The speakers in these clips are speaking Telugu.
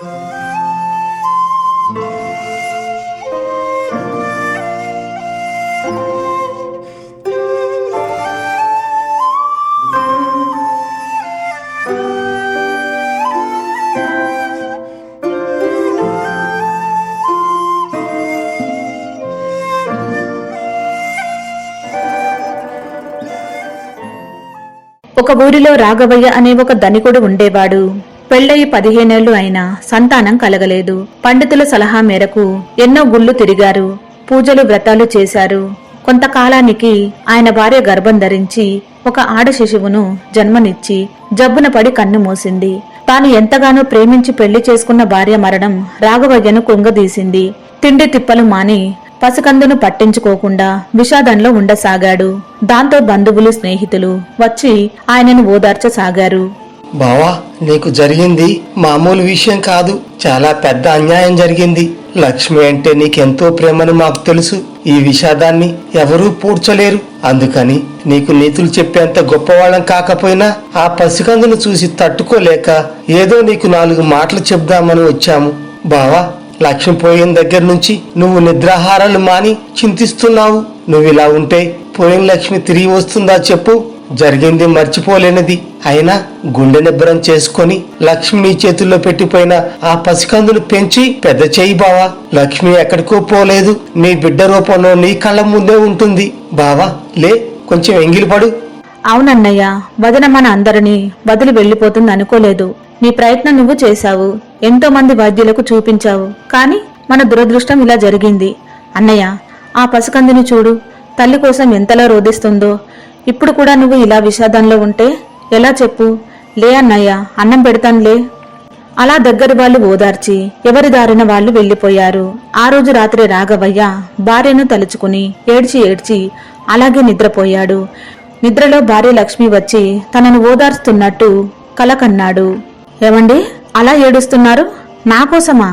ఒక ఊరిలో రాఘవయ్య అనే ఒక ధనికుడు ఉండేవాడు. పెళ్ళయి పదిహేనేళ్ళు అయినా సంతానం కలగలేదు. పండితుల సలహా మేరకు ఎన్నో గుళ్ళు తిరిగారు. పూజలు వ్రతాలు చేశారు. కొంతకాలానికి ఆయన భార్య గర్భం ధరించి ఒక ఆడ శిశువును జన్మనిచ్చి జబ్బున పడి కన్ను మూసింది. తాను ఎంతగానో ప్రేమించి పెళ్ళి చేసుకున్న భార్య మరణం రాఘవయ్యను కుంగదీసింది. తిండి తిప్పలు మాని పసికందును పట్టించుకోకుండా విషాదంలో ఉండసాగాడు. దాంతో బంధువులు స్నేహితులు వచ్చి ఆయనను ఓదార్చసాగారు. బావా నీకు జరిగింది మామూలు విషయం కాదు. చాలా పెద్ద అన్యాయం జరిగింది. లక్ష్మి అంటే నీకెంతో ప్రేమని మాకు తెలుసు. ఈ విషాదాన్ని ఎవరూ పూడ్చలేరు. అందుకని నీకు నీతులు చెప్పేంత గొప్పవాళ్ళం కాకపోయినా ఆ పసికందును చూసి తట్టుకోలేక ఏదో నీకు నాలుగు మాటలు చెప్దామని వచ్చాము. బావా లక్ష్మి పోయిన దగ్గర నుంచి నువ్వు నిద్రాహారాలు మాని చింతిస్తున్నావు. నువ్వు ఇలా ఉంటే పోయిన లక్ష్మి తిరిగి వస్తుందా చెప్పు. జరిగింది మర్చిపోలేనిది. అయినా గుండె నిబ్బరం చేసుకొని లక్ష్మి నీ చేతుల్లో పెట్టిపోయిన ఆ పసికందును పెంచి పెద్ద చేయి బావా. లక్ష్మి ఎక్కడికో పోలేదు. నీ బిడ్డ రూపంలో నీ కళ్ళ ముందే ఉంటుంది. బావా లే కొంచెం ఎంగిలిపడు అవునన్నయ్య వదన మన అందరినీ వదిలి వెళ్ళిపోతుంది అనుకోలేదు. నీ ప్రయత్నం నువ్వు చేశావు. ఎంతో మంది వైద్యులకు చూపించావు. కాని మన దురదృష్టం ఇలా జరిగింది. అన్నయ్య ఆ పసికందుని చూడు. తల్లి కోసం ఎంతలా రోధిస్తుందో. ఇప్పుడు కూడా నువ్వు ఇలా విషాదంలో ఉంటే ఎలా చెప్పు? లే అన్నయ్య అన్నం పెడతానులే అలా దగ్గరి వాళ్ళు ఓదార్చి ఎవరి దారిన వాళ్ళు వెళ్ళిపోయారు ఆ రోజు రాత్రి రాఘవయ్య భార్యను తలుచుకుని ఏడ్చి ఏడ్చి అలాగే నిద్రపోయాడు. నిద్రలో భార్య లక్ష్మి వచ్చి తనను ఓదార్స్తున్నట్టు కలకన్నాడు. ఏమండి అలా ఏడుస్తున్నారు? నా కోసమా?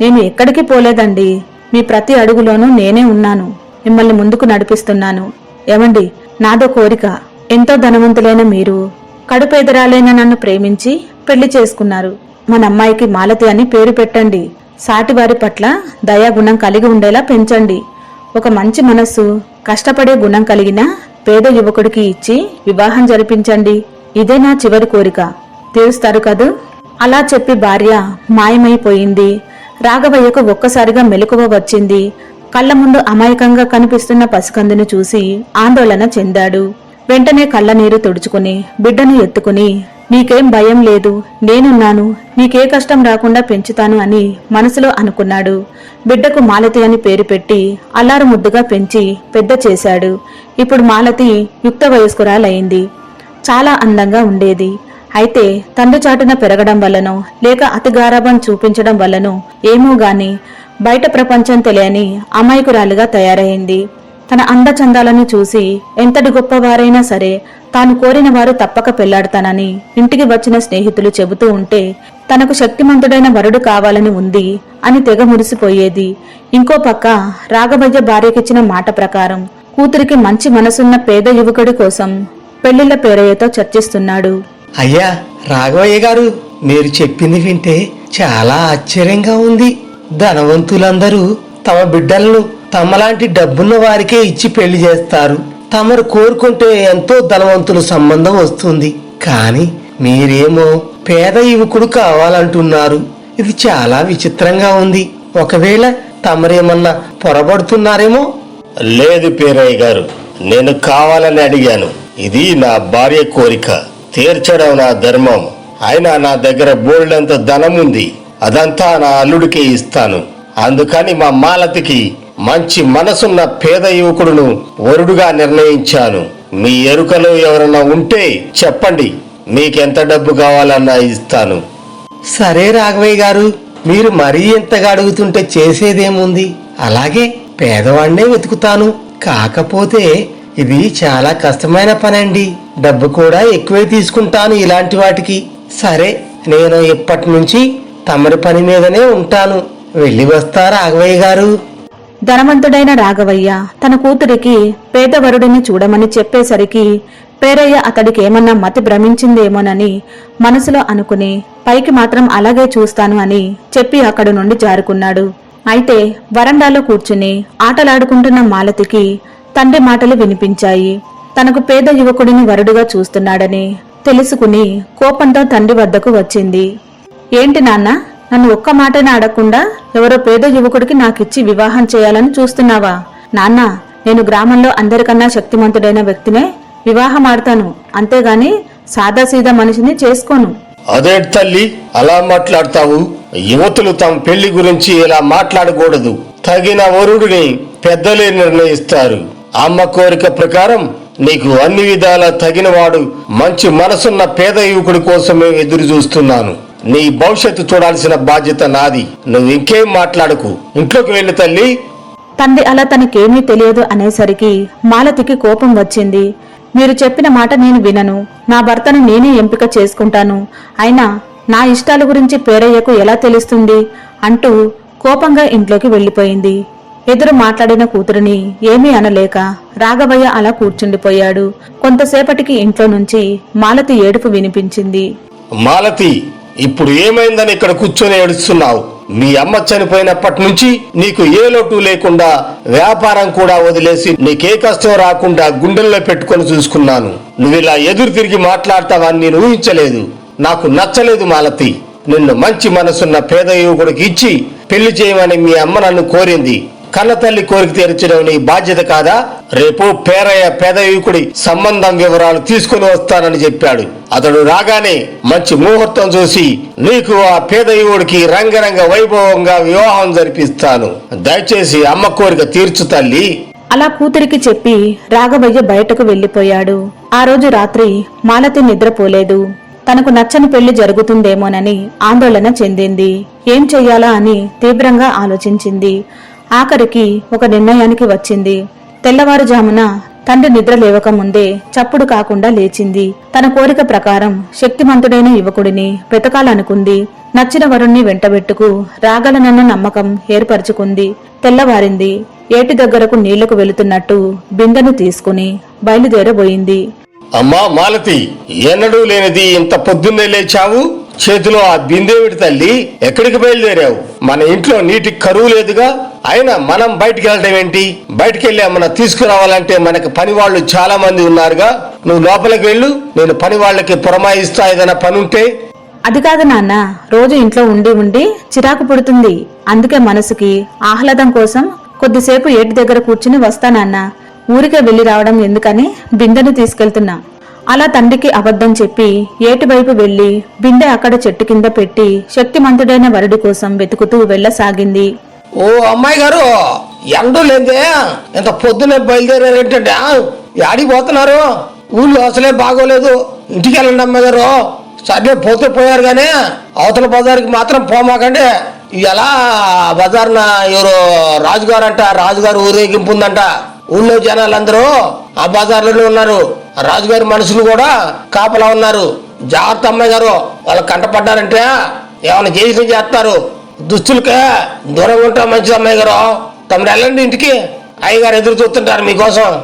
నేను ఎక్కడికి పోలేదండి. మీ ప్రతి అడుగులోనూ నేనే ఉన్నాను. మిమ్మల్ని ముందుకు నడిపిస్తున్నాను. ఏమండి నాదో కోరిక. ఎంతో ధనవంతులైన మీరు కడుపేదరాలైన నన్ను ప్రేమించి పెళ్ళి చేసుకున్నారు. మన అమ్మాయికి మాలతి అని పేరు పెట్టండి. సాటివారి పట్ల దయాగుణం కలిగి ఉండేలా పెంచండి. ఒక మంచి మనస్సు కష్టపడే గుణం కలిగిన పేద యువకుడికి ఇచ్చి వివాహం జరిపించండి. ఇదే నా చివరి కోరిక. తీరుస్తారు కదూ? అలా చెప్పి భార్య మాయమైపోయింది. రాఘవయ్యకు ఒక్కసారిగా మెలకువ వచ్చింది. కళ్ళ ముందు అమాయకంగా కనిపిస్తున్న పసికందును చూసి ఆందోళన చెందాడు. వెంటనే కళ్ళనీరు తుడుచుకుని బిడ్డను ఎత్తుకుని నీకేం భయం లేదు నేనున్నాను నీకే కష్టం రాకుండా పెంచుతాను అని మనసులో అనుకున్నాడు. బిడ్డకు మాలతి అని పేరు పెట్టి అల్లారు ముద్దుగా పెంచి పెద్ద చేశాడు. ఇప్పుడు మాలతి యుక్త వయస్కురాలయ్యింది చాలా అందంగా ఉండేది. అయితే తండ్రి చాటున పెరగడం వల్లనో లేక అతిగారాభం చూపించడం వల్లనో ఏమో గాని బయట ప్రపంచం తెలియని అమాయకురాలిగా తయారైంది. తన అందచందాలను చూసి ఎంతటి గొప్పవారైనా సరే తాను కోరిన వారు తప్పక పెళ్ళాడతానని ఇంటికి వచ్చిన స్నేహితులు చెబుతూ ఉంటే తనకు శక్తిమంతుడైన వరుడు కావాలని ఉంది అని తెగ మురిసిపోయేది. ఇంకో పక్క రాఘవయ్య భార్యకిచ్చిన మాట ప్రకారం కూతురికి మంచి మనసున్న పేద యువకుడి కోసం పెళ్ళిళ్ళ పేరయ్యతో చర్చిస్తున్నాడు. అయ్యా రాఘవయ్య గారు మీరు చెప్పింది వింటే చాలా ఆశ్చర్యంగా ఉంది. ధనవంతులందరూ తమ బిడ్డలను తమలాంటి డబ్బున్న వారికే ఇచ్చి పెళ్ళి చేస్తారు. తమరు కోరుకుంటే ఎంతో ధనవంతుల సంబంధం వస్తుంది. కానీ మీరేమో పేద యువకుడు కావాలంటున్నారు. ఇది చాలా విచిత్రంగా ఉంది. ఒకవేళ తమరేమన్నా పొరబడుతున్నారేమో? లేదు పేరయ్య గారు నేను కావాలని అడిగాను. ఇది నా భార్య కోరిక. తీర్చడం నా ధర్మం. అయినా నా దగ్గర బోల్డంత ధనం ఉంది అదంతా నా అల్లుడికి ఇస్తాను. అందుకని మా మాలతికి మంచి మనసున్న పేద యువకుడును వరుడుగా నిర్ణయించాను. మీ ఎరుకలో ఎవరన్నా ఉంటే చెప్పండి మీకెంత డబ్బు కావాలన్నా ఇస్తాను. సరే రాఘవయ్య గారు మీరు మరీ ఎంతగా అడుగుతుంటే చేసేదేముంది? అలాగే పేదవాడినే వెతుకుతాను. కాకపోతే ఇది చాలా కష్టమైన పనండి. డబ్బు కూడా ఎక్కువే తీసుకుంటాను ఇలాంటి వాటికి. సరే నేను ఇప్పటి నుంచి తమరి పని మీదనే ఉంటాను. వెళ్ళి వస్తా రాఘవయ్య గారు? ధనవంతుడైన రాఘవయ్య తన కూతురికి పేదవరుడిని చూడమని చెప్పేసరికి పేరయ్య అతడికి ఏమన్నా మతి భ్రమించిందేమోనని మనసులో అనుకుని పైకి మాత్రం అలాగే చూస్తాను అని చెప్పి అక్కడి నుండి జారుకున్నాడు. అయితే వరండాలో కూర్చుని ఆటలాడుకుంటున్న మాలతికి తండ్రి మాటలు వినిపించాయి. తనకు పేద యువకుడిని వరుడుగా చూస్తున్నాడని తెలుసుకుని కోపంతో తండ్రి వద్దకు వచ్చింది. ఏంటి నాన్న? నన్ను ఒక్క మాటనే అడగకుండా ఎవరో పేద యువకుడికి నాకిచ్చి వివాహం చేయాలని చూస్తున్నావా? నాన్న నేను గ్రామంలో అందరికన్నా శక్తిమంతుడైన వ్యక్తినే వివాహం ఆడతాను. అంతేగాని సాదాసీదా మనిషిని చేసుకోను. అదే తల్లి అలా మాట్లాడతావు. యువతులు తమ పెళ్ళి గురించి ఇలా మాట్లాడకూడదు. తగిన వరుడిని పెద్దలే నిర్ణయిస్తారు. అమ్మ కోరిక ప్రకారం నీకు అన్ని విధాలా తగినవాడు మంచి మనసున్న పేద యువకుడి కోసమే ఎదురు చూస్తున్నాను నీ భవిష్యత్తు చూడాల్సిన బాధ్యత నాది. నువ్వు ఇంకేం మాట్లాడకు. ఇంట్లోకి వెళ్ళి తల్లి. తండ్రి అలా తనకేమీ తెలియదు అనేసరికి మాలతికి కోపం వచ్చింది. మీరు చెప్పిన మాట నేను వినను. నా భర్తను నేనే ఎంపిక చేసుకుంటాను. అయినా నా ఇష్టాల గురించి పేరయ్యకు ఎలా తెలుస్తుంది? అంటూ కోపంగా ఇంట్లోకి వెళ్ళిపోయింది ఎదురు మాట్లాడిన కూతురిని ఏమీ అనలేక రాఘవయ్య అలా కూర్చుండిపోయాడు. కొంతసేపటికి ఇంట్లో నుంచి మాలతి ఏడుపు వినిపించింది. మాలతి ఇప్పుడు ఏమైందని ఇక్కడ కూర్చొని ఏడుస్తున్నావు? మీ అమ్మ చనిపోయినప్పటి నుంచి నీకు ఏ లోటు లేకుండా వ్యాపారం కూడా వదిలేసి నీకే కష్టం రాకుండా గుండెల్లో పెట్టుకొని చూసుకున్నాను. నువ్వు ఇలా ఎదురు తిరిగి మాట్లాడతావని నేను ఊహించలేదు. నాకు నచ్చలేదు మాలతి. నిన్ను మంచి మనసున్న పేద యువకుడికి ఇచ్చి పెళ్ళి చేయమని మీ అమ్మ నన్ను కోరింది. కన్నతల్లి కోరిక తీర్చడం నీ బాధ్యత కాదా? రేపు పేరయ్య పేద యువకుడి సంబంధం వివరాలు తీసుకుని వస్తానని చెప్పాడు. అతడు రాగానే మంచి ముహూర్తం చూసి నీకు ఆ పేదయువుడికి రంగరంగ వైభవంగా వివాహం జరిపిస్తాను. దయచేసి అమ్మ కోరిక తీర్చు తల్లి. అలా కూతురికి చెప్పి రాఘవయ్య బయటకు వెళ్ళిపోయాడు ఆ రోజు రాత్రి మాలతి నిద్రపోలేదు. తనకు నచ్చని పెళ్ళి జరుగుతుందేమోనని ఆందోళన చెందింది. ఏం చెయ్యాలా అని తీవ్రంగా ఆలోచించింది. ఆఖరికి ఒక నిర్ణయానికి వచ్చింది. తెల్లవారుజామున తండ్రి నిద్ర లేవక ముందే చప్పుడు కాకుండా లేచింది. తన కోరిక ప్రకారం శక్తిమంతుడైన యువకుడిని బ్రతకాలనుకుంది. నచ్చిన వరుణ్ణి వెంటబెట్టుకు రాగలనన్న నమ్మకం ఏర్పరచుకుంది. తెల్లవారింది. ఏటి దగ్గరకు నీళ్ళకు వెళుతున్నట్టు బిందెను తీసుకుని బయలుదేరబోయింది. అమ్మా మాలతి ఎన్నడూ లేనిది ఇంత పొద్దున్నే లేచావు? చేతిలో ఆ బిందేవిడి తల్లి ఎక్కడికి బయలుదేరావు? మన ఇంట్లో నీటి కరువు లేదుగా? అయినా మనం బయటికి వెళ్ళడం ఏంటి? బయటికి వెళ్ళి ఏమన్నా తీసుకురావాలంటే మనకి పని వాళ్ళు చాలా మంది ఉన్నారుగా? నువ్వు లోపలికి వెళ్ళు నేను పని వాళ్ళకి పురమాయిస్తా ఏదైనా పని ఉంటే అది కాదు నాన్న రోజు ఇంట్లో ఉండి ఉండి చిరాకు పుడుతుంది. అందుకే మనసుకి ఆహ్లాదం కోసం కొద్దిసేపు ఏటి దగ్గర కూర్చుని వస్తానన్నా ఊరికే వెళ్ళి రావడం ఎందుకని బిందెను తీసుకెళ్తున్నా. అలా తండ్రికి అబద్ధం చెప్పి ఏటువైపు వెళ్ళి బిందె అక్కడ చెట్టు కింద పెట్టి శక్తిమంతుడైన వరుడి కోసం వెతుకుతూ వెళ్ళసాగింది. ఓ అమ్మాయి గారు ఎండ లేదే. ఇంత పొద్దునే బయలుదేరారేంటంటే యాడికి పోతున్నారు? ఊళ్ళో అసలే బాగోలేదు. ఇంటికి వెళ్ళండి అమ్మాయి గారు సరే పోతే పోయారు కానీ అవతల బజార్కి మాత్రం పోమాకండి. ఎలా బజార్న ఎవరు రాజుగారు అంట రాజుగారు ఊరేగింపు ఉందంట. ఊళ్ళో జనాలందరూ ఆ బజార్లోనే ఉన్నారు. రాజుగారి మనుషులు కూడా కాపలా ఉన్నారు. జాగ్రత్త అమ్మాయి గారు వాళ్ళు కంటపడ్డారంటే ఏమైనా చేసి చేస్తారు. దుస్తులకే దూరంగా ఉంటా మంచిది అమ్మాయి గారు. తమరు వెళ్ళండి ఇంటికి. అయ్యగారు ఎదురు చూస్తుంటారు మీకోసం.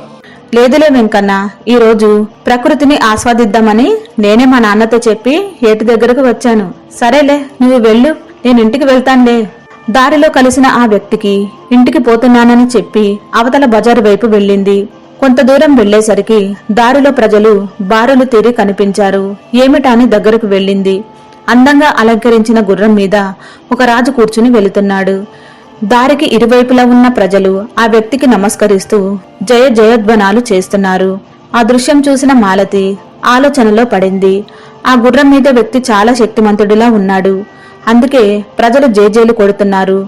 లేదులే వెంకన్న ఈరోజు ప్రకృతిని ఆస్వాదిద్దామని నేనే మా నాన్నతో చెప్పి ఏటి దగ్గరకు వచ్చాను. సరేలే నువ్వు వెళ్ళు నేను ఇంటికి వెళ్తానులే. దారిలో కలిసిన ఆ వ్యక్తికి ఇంటికి పోతున్నానని చెప్పి అవతల బజారు వైపు వెళ్ళింది. కొంత దూరం వెళ్ళేసరికి దారిలో ప్రజలు బారులు తీరి కనిపించారు. ఏమిటా అని దగ్గరకు వెళ్ళింది. అందంగా అలంకరించిన గుర్రం మీద ఒక రాజు కూర్చుని వెళుతున్నాడు. దారికి ఇరువైపులా ఉన్న ప్రజలు ఆ వ్యక్తికి నమస్కరిస్తూ జయ జయధ్వనాలు చేస్తున్నారు. ఆ దృశ్యం చూసిన మాలతి ఆలోచనలో పడింది. ఆ గుర్రం మీద వ్యక్తి చాలా శక్తిమంతుడిలా ఉన్నాడు. అందుకే ప్రజలు జేజేలు కొడుతున్నారు.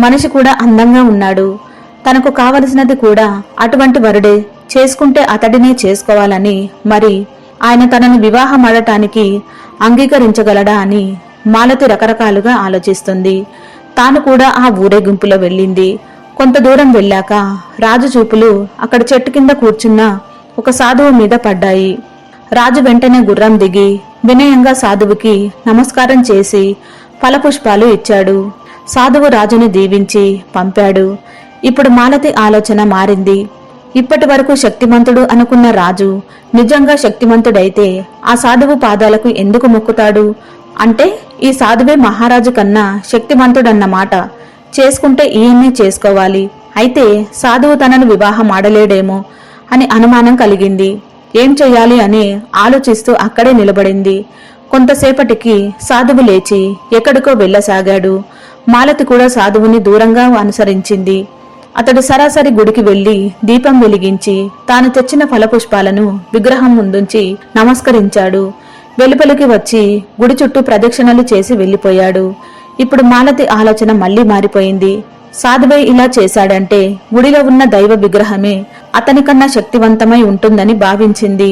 మనిషి కూడా అందంగా ఉన్నాడు. తనకు కావలసినది కూడా అటువంటి వరుడే చేసుకుంటే అతడినే చేసుకోవాలని మరి ఆయన తనను వివాహం ఆడటానికి అంగీకరించగలడా అని మాలతి రకరకాలుగా ఆలోచిస్తుంది. తాను కూడా ఆ ఊరేగింపులో వెళ్ళింది. కొంత దూరం వెళ్ళాక రాజు చూపులు అక్కడ చెట్టు కింద కూర్చున్న ఒక సాధువు మీద పడ్డాయి. రాజు వెంటనే గుర్రం దిగి వినయంగా సాధువుకి నమస్కారం చేసి ఫలపుష్పాలు ఇచ్చాడు. సాధువు రాజుని దీవించి పంపాడు. ఇప్పుడు మాలతి ఆలోచన మారింది. ఇప్పటి వరకు శక్తిమంతుడు అనుకున్న రాజు నిజంగా శక్తిమంతుడైతే ఆ సాధువు పాదాలకు ఎందుకు మొక్కుతాడు? అంటే ఈ సాధువే మహారాజు కన్నా శక్తిమంతుడన్నమాట చేసుకుంటే ఈయన్నే చేసుకోవాలి. అయితే సాధువు తనను వివాహం ఆడలేడేమో అని అనుమానం కలిగింది. ఏం చెయ్యాలి అని ఆలోచిస్తూ అక్కడే నిలబడింది. కొంతసేపటికి సాధువు లేచి ఎక్కడికో వెళ్ళసాగాడు. మాలతి కూడా సాధువుని దూరంగా అనుసరించింది. అతడు సరాసరి గుడికి వెళ్ళి దీపం వెలిగించి తాను తెచ్చిన ఫలపుష్పాలను విగ్రహం ముందుంచి నమస్కరించాడు. వెలుపలికి వచ్చి గుడి చుట్టూ ప్రదక్షిణలు చేసి వెళ్ళిపోయాడు ఇప్పుడు మాలతి ఆలోచన మళ్ళీ మారిపోయింది. సాధువై ఇలా చేశాడంటే గుడిలో ఉన్న దైవ విగ్రహమే అతనికన్నా శక్తివంతమై ఉంటుందని భావించింది.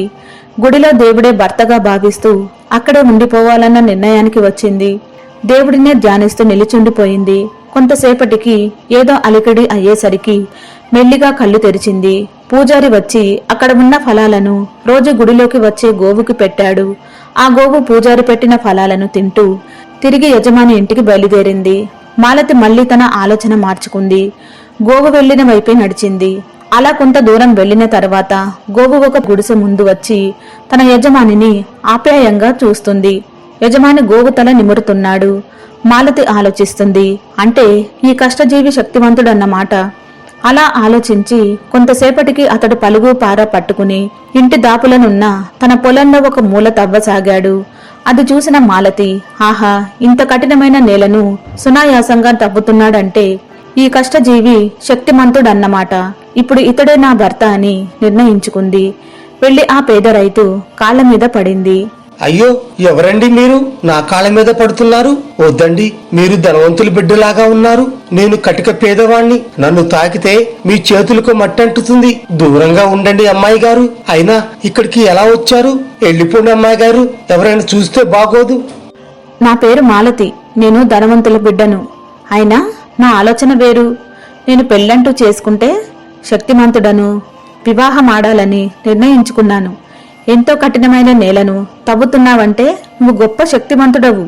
గుడిలో దేవుడే భర్తగా భావిస్తూ అక్కడే ఉండిపోవాలన్న నిర్ణయానికి వచ్చింది. దేవుడినే ధ్యానిస్తూ నిలిచుండిపోయింది. కొంతసేపటికి ఏదో అలికిడి అయ్యేసరికి మెల్లిగా కళ్ళు తెరిచింది. పూజారి వచ్చి అక్కడ ఉన్న ఫలాలను రోజు గుడిలోకి వచ్చే గోవుకి పెట్టాడు. ఆ గోవు పూజారి పెట్టిన ఫలాలను తింటూ తిరిగి యజమాని ఇంటికి బయలుదేరింది. మాలతి మళ్ళీ తన ఆలోచన మార్చుకుంది. గోవు వెళ్ళిన వైపే నడిచింది. అలా కొంత దూరం వెళ్ళిన తర్వాత గోవు ఒక గుడిసె ముందు వచ్చి తన యజమానిని ఆప్యాయంగా చూస్తుంది. యజమాని గోవు తల నిమురుతున్నాడు. మాలతి ఆలోచిస్తుంది. అంటే ఈ కష్టజీవి శక్తివంతుడన్నమాట అలా ఆలోచించి కొంతసేపటికి అతడు పలుగు పార పట్టుకుని ఇంటి దాపులనున్న తన పొలంలో ఒక మూల తవ్వసాగాడు. అది చూసిన మాలతి ఆహా ఇంత కఠినమైన నేలను సునాయాసంగా తవ్వుతున్నాడంటే ఈ కష్టజీవి శక్తిమంతుడన్నమాట. ఇప్పుడు ఇతడే నా భర్త అని నిర్ణయించుకుంది. వెళ్ళి ఆ పేద రైతు కాళ్ళ మీద పడింది. అయ్యో ఎవరండి మీరు? నా కాళ్ళ మీద పడుతున్నారు? వద్దండి మీరు ధనవంతుల బిడ్డలాగా ఉన్నారు. నేను కటిక పేదవాణ్ణి. నన్ను తాకితే మీ చేతులకు మట్టంటుతుంది. దూరంగా ఉండండి అమ్మాయి గారు. అయినా ఇక్కడికి ఎలా వచ్చారు? వెళ్ళిపోండి అమ్మాయి గారు. ఎవరైనా చూస్తే బాగోదు. నా పేరు మాలతి. నేను ధనవంతుల బిడ్డను. అయినా నా ఆలోచన వేరు. నేను పెళ్ళంటూ చేసుకుంటే శక్తిమంతుడను వివాహం ఆడాలని నిర్ణయించుకున్నాను. ఎంతో కఠినమైన నేలను తవ్వుతున్నావంటే నువ్వు గొప్ప శక్తిమంతుడవు.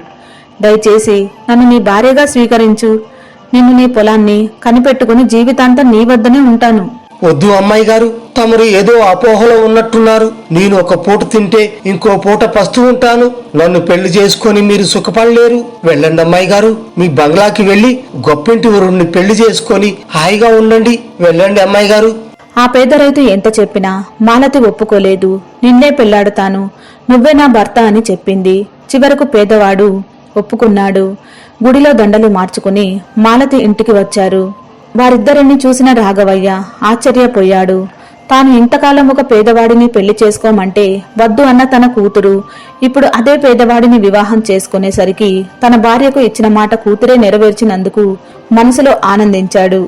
దయచేసి నన్ను నీ భార్యగా స్వీకరించు. నిన్ను నీ పొలాన్ని కనిపెట్టుకుని జీవితాంతం నీ వద్దనే ఉంటాను. వద్దు అమ్మాయి గారు తమరు ఏదో అపోహలో ఉన్నట్టున్నారు. నేను ఒక పూట తింటే ఇంకో పూట పస్తూ ఉంటాను. నన్ను పెళ్ళి చేసుకొని మీరు సుఖపడలేరు. వెళ్ళండి అమ్మాయి గారు మీ బంగ్లాకి వెళ్ళి గొప్పింటి ఊరుని పెళ్ళి చేసుకొని హాయిగా ఉండండి. వెళ్ళండి అమ్మాయి గారు. ఆ పేద రైతు ఎంత చెప్పినా మాలతి ఒప్పుకోలేదు. నిన్నే పెళ్ళాడుతాను. నువ్వే నా భర్త అని చెప్పింది. చివరకు పేదవాడు ఒప్పుకున్నాడు. గుడిలో దండలు మార్చుకుని మాలతి ఇంటికి వచ్చారు. వారిద్దరిని చూసిన రాఘవయ్య ఆశ్చర్యపోయాడు. తాను ఇంతకాలం ఒక పేదవాడిని పెళ్ళి చేసుకోమంటే వద్దు అన్న తన కూతురు. ఇప్పుడు అదే పేదవాడిని వివాహం చేసుకునేసరికి తన భార్యకు ఇచ్చిన మాట కూతురే నెరవేర్చినందుకు మనసులో ఆనందించాడు.